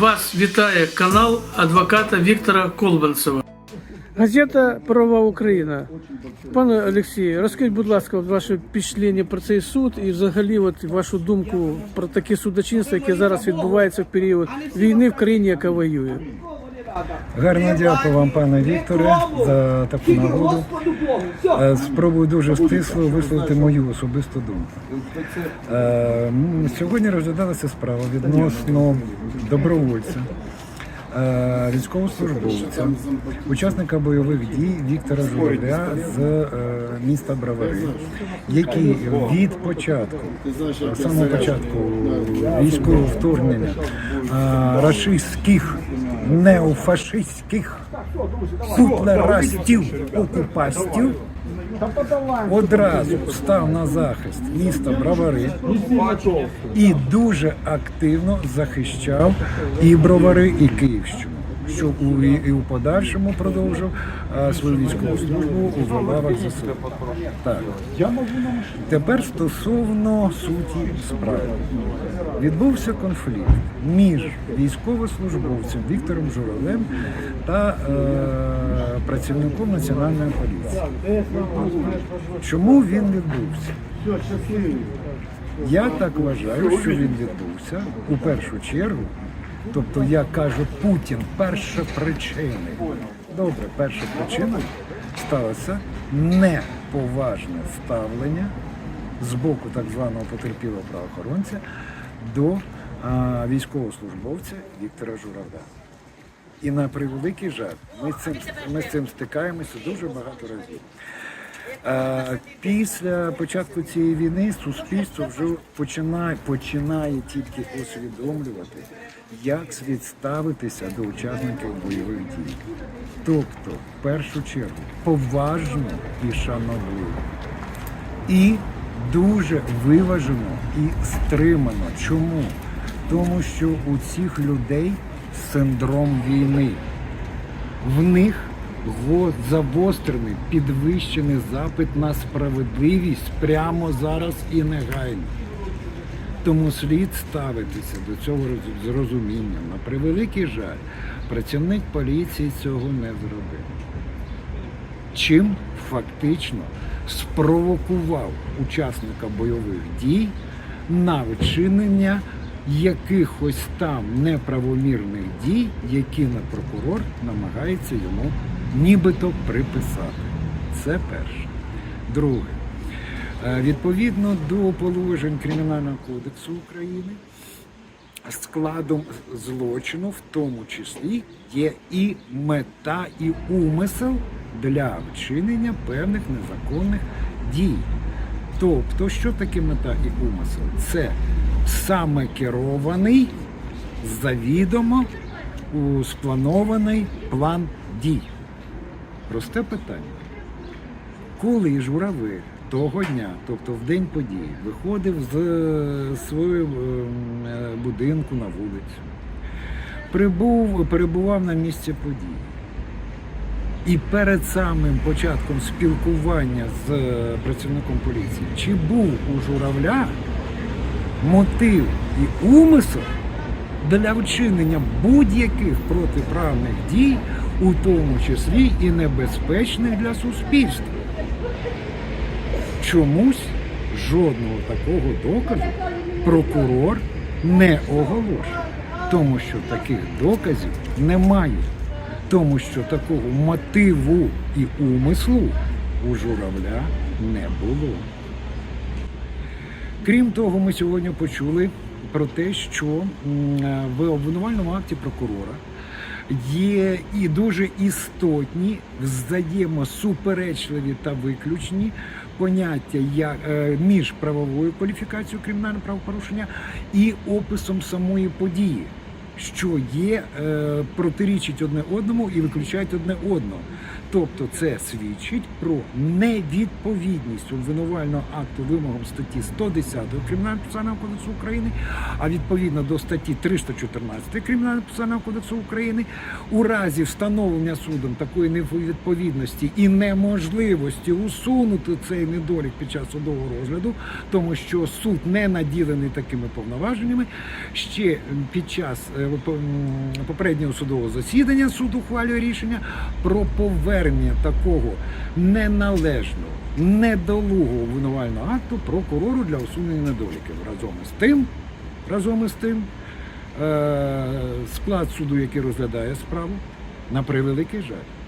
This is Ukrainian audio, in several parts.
Вас вітає канал адвоката Віктора Колбанцева. Газета Права Україна. Пане Олексію, розкажіть, будь ласка, ваше впечатлення про цей суд і взагалі от вашу думку про таке судочинство, яке зараз відбувається в період війни в країні, яка воює. Гарно дякую вам, пане Вікторе, за таку нагоду. Е, Спробую дуже стисло висловити мою особисту думку. Е, Сьогодні розглядалася справа відносно добровольця, е, військовослужбовця, учасника бойових дій Віктора Журавля з міста Бравари, який від початку, самого початку військового вторгнення рашистських неофашистських суплерастів окупастів одразу став на захист міста Бровари і дуже активно захищав і Бровари, і Київщину. Що у і у подальшому продовжив свою військову службу у лавах ЗСУ. Так. Тепер стосовно суті справи. Відбувся конфлікт між військовослужбовцем Віктором Журавлем та е, працівником національної поліції. Чому він відбувся? Я так вважаю, що він відбувся у першу чергу. Тобто, як каже Путін, перша причина. Добре, перша причина сталося неповажне ставлення з боку так званого потерпілого правоохоронця до а, військовослужбовця Віктора Журавля. І на превеликий жаль, ми з цим, ми з цим стикаємося дуже багато разів. Після початку цієї війни суспільство вже починає, починає тільки усвідомлювати, як слід ставитися до учасників бойових дій. Тобто, в першу чергу, поважно і шановливо. І дуже виважено і стримано. Чому? Тому що у цих людей синдром війни. В них загострений, підвищений запит на справедливість прямо зараз і негайно. Тому слід ставитися до цього з розумінням. На превеликий жаль, працівник поліції цього не зробив. Чим фактично спровокував учасника бойових дій на вчинення якихось там неправомірних дій, які на прокурор намагається йому нібито приписати. Це перше. Друге. Е, Відповідно до положень Кримінального кодексу України, складом злочину, в тому числі, є і мета, і умисел для вчинення певних незаконних дій. Тобто, що таке мета і умисел? Це саме керований, завідомо спланований план дій. Просте питання. Коли журавель того дня, тобто в день події, виходив з е, свого ем, е, будинку на вулицю, прибув, перебував на місці події. І перед самим початком спілкування з е, працівником поліції, чи був у журавля мотив і умисел для вчинення будь-яких протиправних дій, у тому числі і небезпечних для суспільства. Чомусь жодного такого доказу прокурор не оголошує, тому що таких доказів немає, тому що такого мотиву і умислу у журавля не було. Крім того, ми сьогодні почули про те, що в обвинувальному акті прокурора є і дуже істотні, взаємосуперечливі та виключні поняття як, е, між правовою кваліфікацією кримінального правопорушення і описом самої події. Що є, е, протирічить одне одному і виключають одне одного. Тобто це свідчить про невідповідність обвинувального акту вимогам статті 110 Кримінального процесуального кодексу України, а відповідно до статті 314 Кримінального процесуального кодексу України, у разі встановлення судом такої невідповідності і неможливості усунути цей недолік під час судового розгляду, тому що суд не наділений такими повноваженнями. Ще під час е, попереднього судового засідання суд ухвалює рішення про повернення такого неналежного, недолугого обвинувального акту прокурору для усунення недоліків. Разом із тим, разом із тим, е, склад суду, який розглядає справу, на превеликий жаль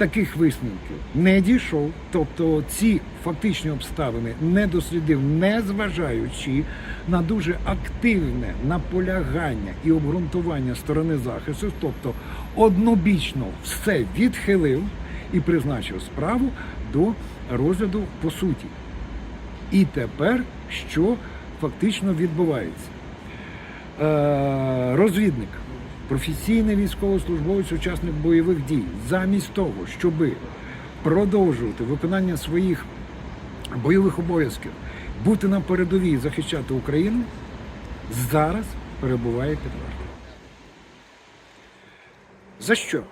таких висновків не дійшов. Тобто ці фактичні обставини не дослідив, не зважаючи на дуже активне наполягання і обґрунтування сторони захисту, тобто однобічно все відхилив і призначив справу до розгляду по суті. І тепер що фактично відбувається? Е, розвідник, професійний військовослужбовець, учасник бойових дій, замість того, щоб продовжувати виконання своїх бойових обов'язків, бути на передовій, захищати Україну, зараз перебуває під вартою. За що?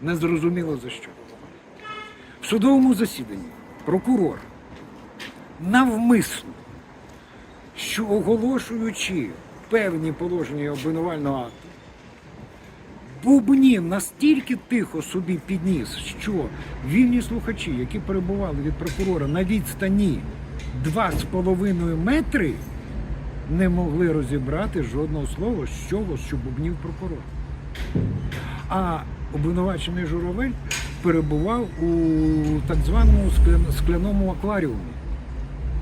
Незрозуміло за що. В судовому засіданні прокурор навмисно що оголошуючи певні положення обвинувального акту, бубнів настільки тихо собі підніс, що вільні слухачі, які перебували від прокурора на відстані 2,5 метри, не могли розібрати жодного слова з чого, що бубнів прокурор. А обвинувачений журавель перебував у так званому скляному акваріумі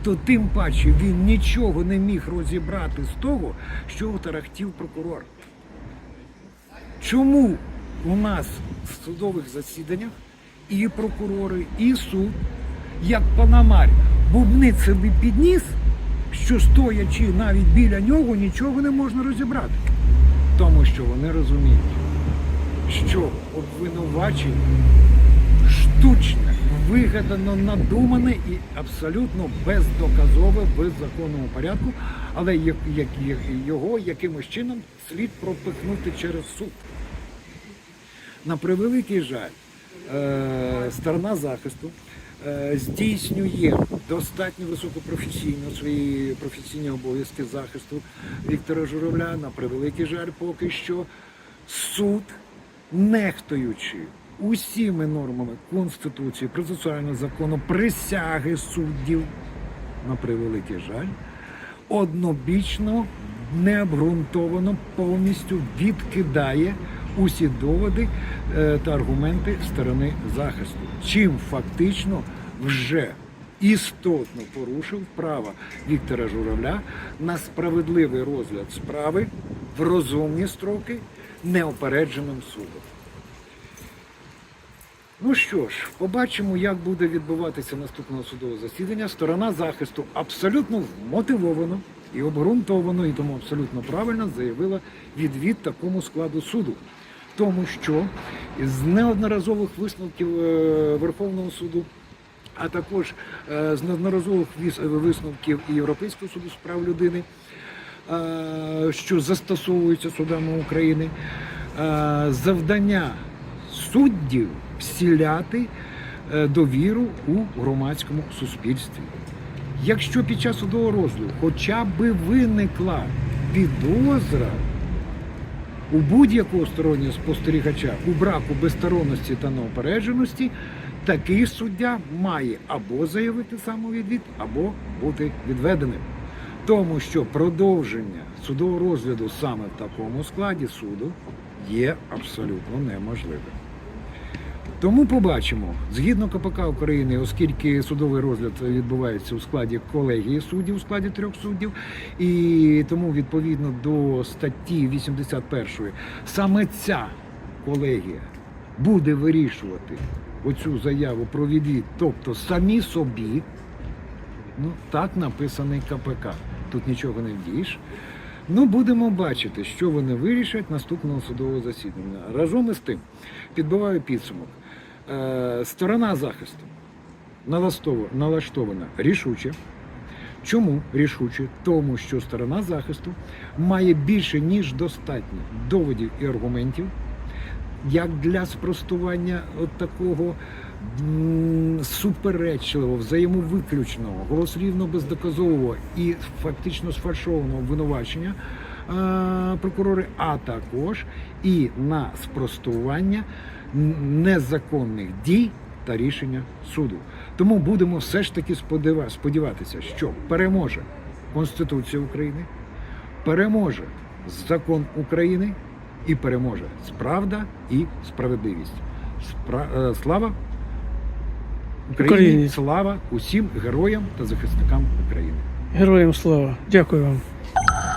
то тим паче він нічого не міг розібрати з того, що тарахтів прокурор. Чому у нас в судових засіданнях і прокурори, і суд, як панамарь, бубнить собі підніс, що стоячи навіть біля нього, нічого не можна розібрати. Тому що вони розуміють, що обвинувачення штучне, вигадано, надумане і абсолютно бездоказове в законному порядку, але його якимось чином слід пропихнути через суд. На превеликий жаль, е, сторона захисту е, здійснює достатньо високопрофесійно свої професійні обов'язки захисту Віктора Журавля. На превеликий жаль, поки що суд, нехтуючи усіми нормами Конституції, процесуального закону, присяги суддів, на превеликий жаль, однобічно, необґрунтовано повністю відкидає усі доводи е, та аргументи сторони захисту, чим фактично вже істотно порушив право Віктора Журавля на справедливий розгляд справи в розумні строки неопередженим судом. Ну що ж, побачимо, як буде відбуватися наступне судове засідання. Сторона захисту абсолютно вмотивовано і обґрунтовано, і тому абсолютно правильно заявила відвід такому складу суду. Тому що з неодноразових висновків е, Верховного суду, а також е, з неодноразових висновків і Європейського суду з прав людини, е, що застосовуються судами України, завдання суддів вселяти е, довіру у громадському суспільстві. Якщо під час судового розгляду хоча б виникла підозра у будь-якого стороннього спостерігача у браку безсторонності та неопередженості, такий суддя має або заявити самовідвід, або бути відведеним. Тому що продовження судового розгляду саме в такому складі суду є абсолютно неможливим. Тому побачимо, згідно КПК України, оскільки судовий розгляд відбувається у складі колегії суддів, у складі трьох суддів, і тому відповідно до статті 81 саме ця колегія буде вирішувати оцю заяву про відвід, тобто самі собі, ну так написаний КПК. Тут нічого не вдієш. Ну, будемо бачити, що вони вирішать наступного судового засідання. Разом із тим, підбиваю підсумок. Е, сторона захисту налаштована, рішуче. Чому рішуче? Тому що сторона захисту має більше ніж достатньо доводів і аргументів, як для спростування от такого суперечливого, взаємовиключного, голослівно бездоказового і фактично сфальшованого обвинувачення е, прокурори, а також і на спростування незаконних дій та рішення суду. Тому будемо все ж таки сподіватися, що переможе Конституція України, переможе закон України і переможе справда і справедливість. Спра- е, Слава Україні, Україні. слава усім героям та захисникам України. Героям слава. Дякую вам.